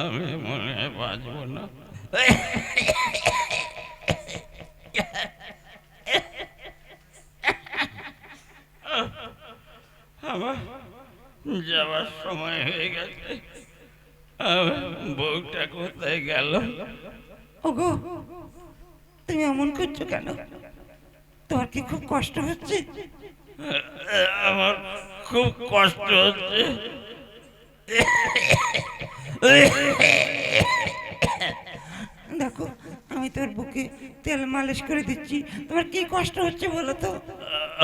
আমি মনে বাঁচব না আমার যাওয়ার সময় হয়ে গেছে বউটা কোথায় গেল ওগো, তুমি এমন করছ কেন? তোমার কি খুব কষ্ট হচ্ছে? আমার খুব কষ্ট হচ্ছে। দেখো আমি তোর বুকে তেল মালিশ করে দিচ্ছি। তোমার কি কষ্ট হচ্ছে বলো তো?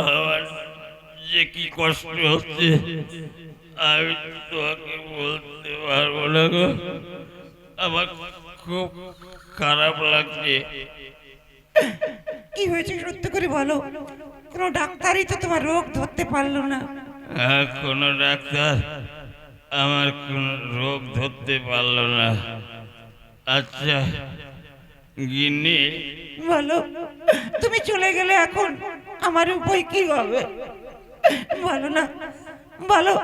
আমার যে কি কষ্ট হচ্ছে আমি তোমাকে বলতে পারব না গো। আমার খুব খারাপ লাগছে। কি হয়েছে সত্য করে বলো? কোনো ডাক্তারই তো তোমার রোগ ধরতে পারল না। কোনো ডাক্তার আমার কোনো রোগ ধরতে পারল না। আচ্ছা গিন্নি। বলো তুমি চলে গেলে এখন আমার উপায় কি হবে? বলো না বলো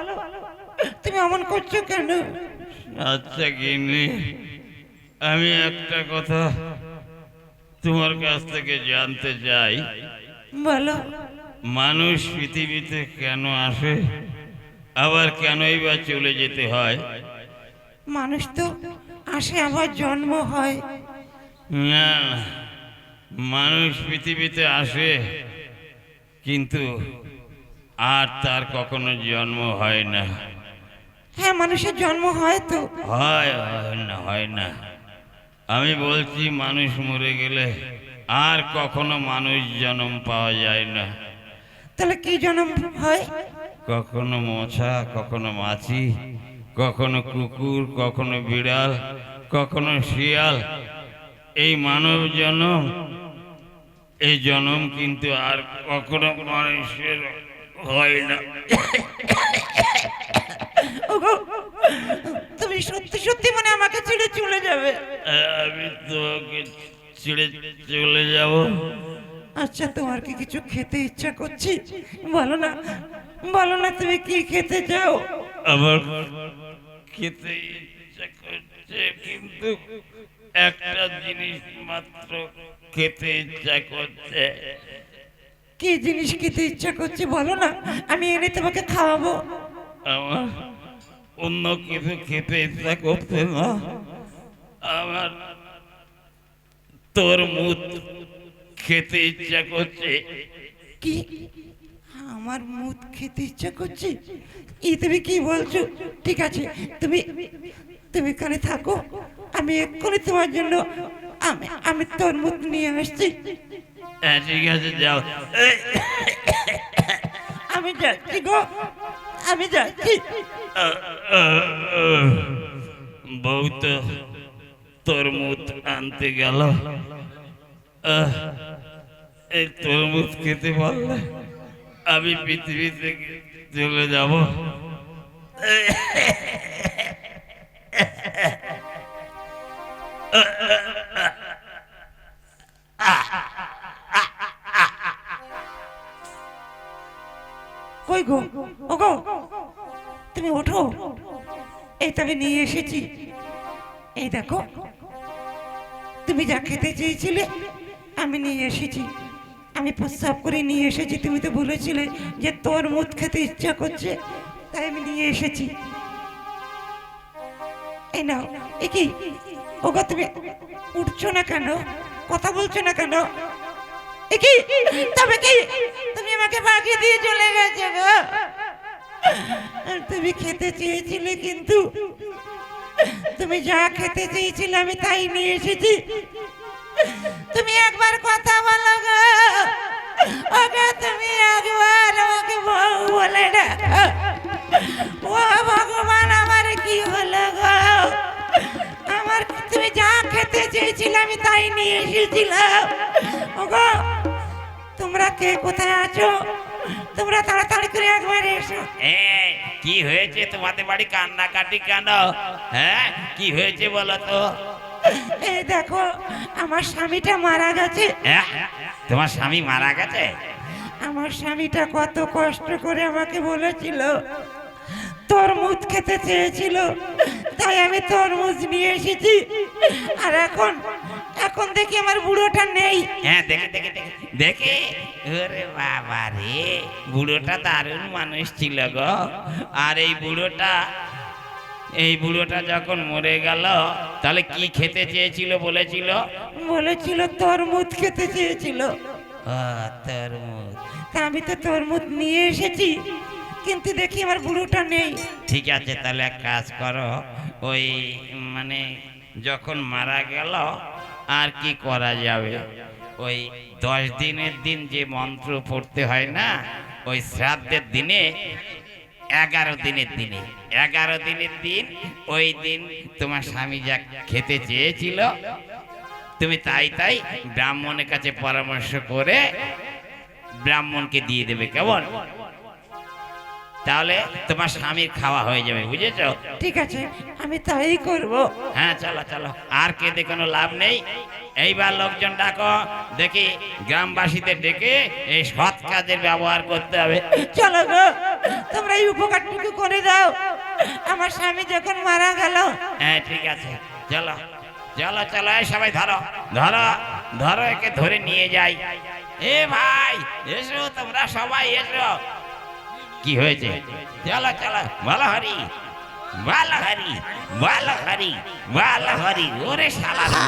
তুমি এমন করছ কেন? আচ্ছা গিন্নি আমি একটা কথা তোমার কাছ থেকে জানতে চাই। বলো। মানুষ পৃথিবীতে কেন আসে? আবার কেনই বা চলে যেতে হয়? মানুষ তো আসে আবার জন্ম হয়। না মানুষ পৃথিবীতে আসে কিন্তু আর তার কখনো জন্ম হয় না। হ্যাঁ মানুষের জন্ম হয় তো। হয় হয় না হয় না। আমি বলছি মানুষ মরে গেলে আর কখনো মানুষ জন্ম পাওয়া যায় না। তাহলে কি জন্ম হয়? কখনো মশা কখনো মাছি কখনো কুকুর কখনো বিড়াল কখনো শিয়াল। এই মানব জনম এই জনম কিন্তু আর কখনো মানুষের হয় না। তুমি সত্যি সত্যি মানে আমাকে ছেড়ে চলে যাবে? আমি তোমাকে ছেড়ে চলে যাব। আচ্ছা তোমার কি কিছু খেতে ইচ্ছা করছি? বলো না বলো না তুমি কি খেতে চাও? আমার খেতে ইচ্ছা করছে কিন্তু একটা জিনিস মাত্র খেতে ইচ্ছা করছে। কি জিনিস খেতে ইচ্ছা করছে বলো না আমি এনে তোমাকে খাওয়াবো। আমার অন্য কিছু খেতে ইচ্ছা করছে না। আমার তোর মুখ খেতে ইচ্ছা করছে। কি? আমার মুদ খেতে ইচ্ছা করছে? ই তুমি কি বলছো? ঠিক আছে তুমি তুমি এখানে থাকো। আমি এক্ষুনি তোমার জন্য আমি আমি তোর মুখ নিয়ে আসছি। হ্যাঁ ঠিক আছে যাও। আমি যাচ্ছি গো আমি যাচ্ছি। বউ তো তরমুজ আনতে গেল। এই তরমুজ খেতে পারলে আমি পৃথিবী থেকে চলে যাব। কই গো? ও গো? তুমি ওঠো। এই তো আমি নিয়ে এসেছি। এই দেখো, তুমি যা খেতে চেয়েছিলে আমি নিয়ে এসেছি। আমি প্রস্রাব করে নিয়ে এসেছি। তুমি তো বলেছিলে যে তোর মুখ খেতে ইচ্ছা করছে। তাই আমি নিয়ে এসেছি। এই নাও, এ কি? ওগো, তুমি উঠছো না কেন? কথা বলছো না কেন? এ কি? তবে কি? তুমি আমাকে বাকি দিয়ে চলে গেছো গো। তুমি খেতে চেয়েছিলে কিন্তু। তুমি যা খেতে চেয়েছিলে আমি তাই নিয়ে এসেছি। তুমি একবার কথা বলো গো। ওকে তুমি একবার আমাকে বউ বলে ডাকো। ও ভগবান আমার কি হলো গো? আমার তুমি যা খেতে চেয়েছিলে আমি তাই নিয়ে এসেছিলাম। ওগো তোমরা কে কোথায় আছো? তোমরা তাড়াতাড়ি করে একবার এসো। এই, কি হয়েছে? তোমাদের বাড়ি কান্নাকাটি কেন? হ্যাঁ কি হয়েছে বলো তো? এই দেখো আমার স্বামীটা মারা গেছে? তোমার স্বামী মারা গেছে? আমার স্বামীটা কত কষ্ট করে আমাকে বলেছিল তরমুজ খেতে চেয়েছিল তাই আমি তরমুজ নিয়ে এসেছি। আর এখন এখন দেখি আমার বুড়োটা নেই। হ্যাঁ দেখে দেখে দেখে দেখে। ওরে বাবা রে বুড়োটা দারুণ মানুষ ছিল গো। আর এই বুড়োটা এই বুড়োটা যখন মরে গেল তাহলে কি খেতে চেয়েছিল বলেছিল? বলেছিল তরমুজ খেতে চেয়েছিল। তরমুজ আমি তো তরমুজ নিয়ে এসেছি কিন্তু দেখি আমার বুড়োটা নেই। ঠিক আছে তাহলে এক কাজ করো ওই মানে যখন মারা গেল আর কি করা যাবে? ওই দশ দিনের দিন যে মন্ত্র পড়তে হয় না ওই শ্রাদ্ধের দিনে এগারো দিনের দিনে। এগারো দিনের দিন ওই দিন তোমার স্বামী যা খেতে চেয়েছিল তুমি তাই তাই ব্রাহ্মণের কাছে পরামর্শ করে ব্রাহ্মণকে দিয়ে দেবে কেমন? তাহলে তোমার স্বামীর খাওয়া হয়ে যাবে বুঝেছ? ঠিক আছে আমি তাই করব। হ্যাঁ চলো চলো আর কেঁদে কোনো লাভ নেই। এইবার লোকজন ডাকো দেখি গ্রামবাসীদের ডেকে এই সৎ কাজের ব্যবহার করতে হবে। চলো গো। তোমরা এই উপকারটুকু করে দাও। আমার স্বামী যখন মারা গেল হ্যাঁ ঠিক আছে। চলো চলো চলো সবাই ধরো ধরো ধরো, একে ধরে নিয়ে যাই। এ ভাই, এসো, তোমরা সবাই এসো। কি হয়েছে? চলো চলো ভালো হরি ভালো হরি ভালো হরি ভালো হরি ওরে শালা রে।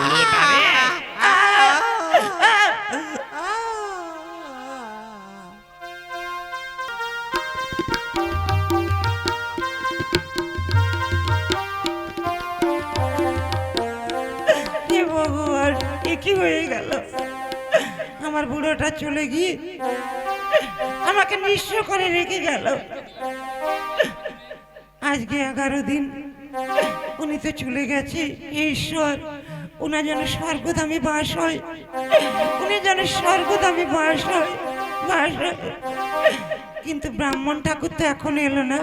হয়ে গেল। আমার বুড়োটা চলে গিয়ে আমাকে নিঃস্ব করে রেখে গেল। আজকে এগারো দিন উনি তো চলে গেছে ঈশ্বর, উনার যেন স্বর্গদামে বাস হয় উনি যেন স্বর্গদামে বাস হয়, বাস কিন্তু ব্রাহ্মণ ঠাকুর তো এখন এলো না।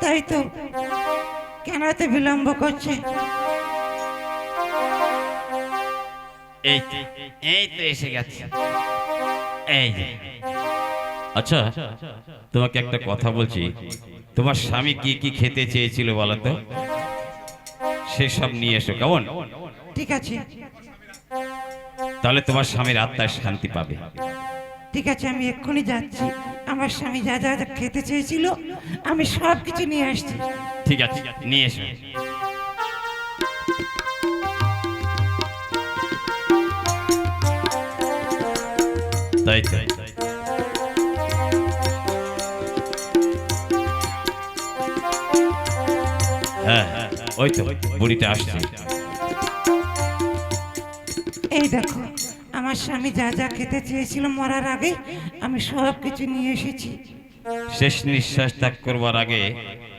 তাই তো কেন এত বিলম্ব করছে? এই তো, এই তো এসে গেছে। এই আচ্ছা তোমাকে একটা কথা বলছি। তোমার স্বামী কি কি খেতে চেয়েছিল বলো তো? সেসব নিয়ে এসো কেমন? ঠিক আছে। তাহলে তোমার স্বামীর আত্মায় শান্তি পাবে। ঠিক আছে আমি এক্ষুনি যাচ্ছি। আমার স্বামী যা যা যা খেতে চেয়েছিল আমি সব কিছু নিয়ে আসছি। ঠিক আছে নিয়ে এসো। তাই তাই হ্যাঁ ওই তো বুড়িটা আসছে। এই দেখো আমার স্বামী যা যা খেতে চেয়েছিল মরার আগে আমি সব কিছু নিয়ে এসেছি। শেষ নিঃশ্বাস ত্যাগ করবার আগে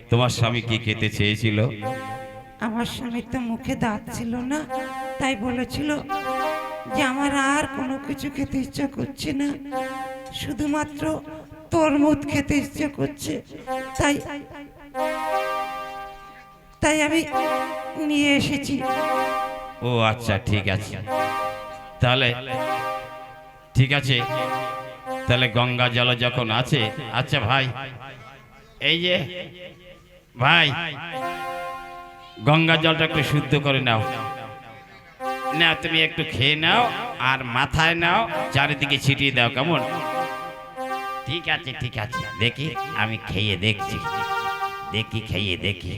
তোমার স্বামী কি খেতে চেয়েছিল? আমার স্বামীর তো মুখে দাঁত ছিল না তাই বলেছিল যে আমার আর কোনো কিছু খেতে ইচ্ছা করছে না। শুধুমাত্র তরমুজ খেতে ইচ্ছে করছে। তাই তাই আমি নিয়ে এসেছি। ও আচ্ছা ঠিক আছে। তাহলে ঠিক আছে। তাহলে গঙ্গা জল যখন আছে আচ্ছা ভাই এই যে ভাই, গঙ্গা জলটা একটু শুদ্ধ করে নাও। না, তুমি একটু খেয়ে নাও আর মাথায় নাও, চারিদিকে ছিটিয়ে দাও, কেমন? ঠিক আছে ঠিক আছে। দেখি, আমি খেয়ে দেখছি। দেখি, খেয়ে দেখি।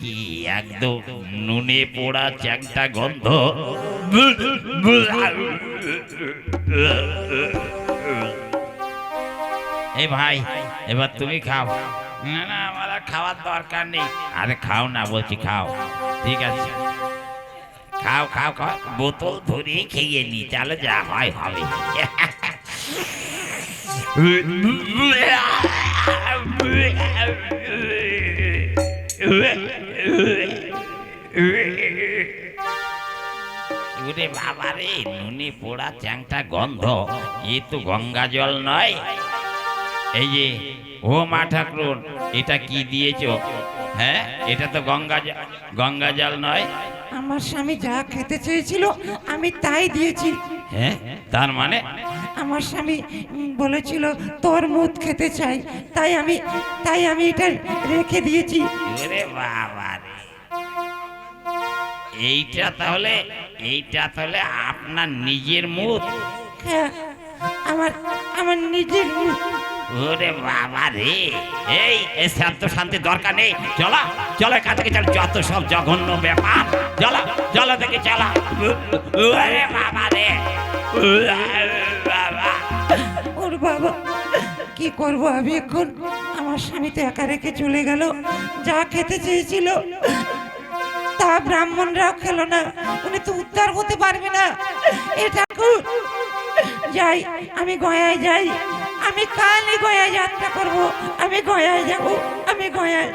কি একদম নুনে পোড়া চ্যাংটা গন্ধ। এই ভাই, এবার তুমি খাও। না না, আমার খাওয়ার দরকার নেই। আরে খাও না, বলছি খাও। ঠিক আছে। খাও খাও খাও। বোতল ধরিয়ে খেয়ে নি, তাহলে যা হয় হবে। ওরে বাবা রে নুনি পোড়া চ্যাংটা গন্ধ। এ তো গঙ্গা জল নয়। এই যে ও মা ঠাকুর এটা কি দিয়েছ? হ্যাঁ এটা তো গঙ্গা গঙ্গা জল নয়। আমার স্বামী যা খেতে চেয়েছিল আমি তাই দিয়েছি। হ্যাঁ তার মানে? আমার স্বামী বলেছিল তোর মুখ খেতে চাই তাই আমি তাই আমি এটা রেখে দিয়েছি। বাবা এইটা তাহলে এইটা তাহলে আপনার নিজের মুখ। হ্যাঁ আমার আমার নিজের মুখ। ওরে বাবা রে। এই শান্ত শান্তি দরকার নেই। চলো চলো কাছ থেকে চলো। যত সব জঘন্য ব্যাপার। চলো চলো থেকে চলো। ওরে বাবা রে। বাবা ওর বাবা কি করব আমি এখন? আমার স্বামী তো একা রেখে চলে গেল। যা খেতে চেয়েছিল তা ব্রাহ্মণরাও খেলো না। উনি তো উদ্ধার হতে পারবে না। এ ঠাকুর, যাই, আমি গয়ায় যাই। আমি কালই গয়ায় যাত্রা করব। আমি গয়ায় যাব, আমি গয়ায়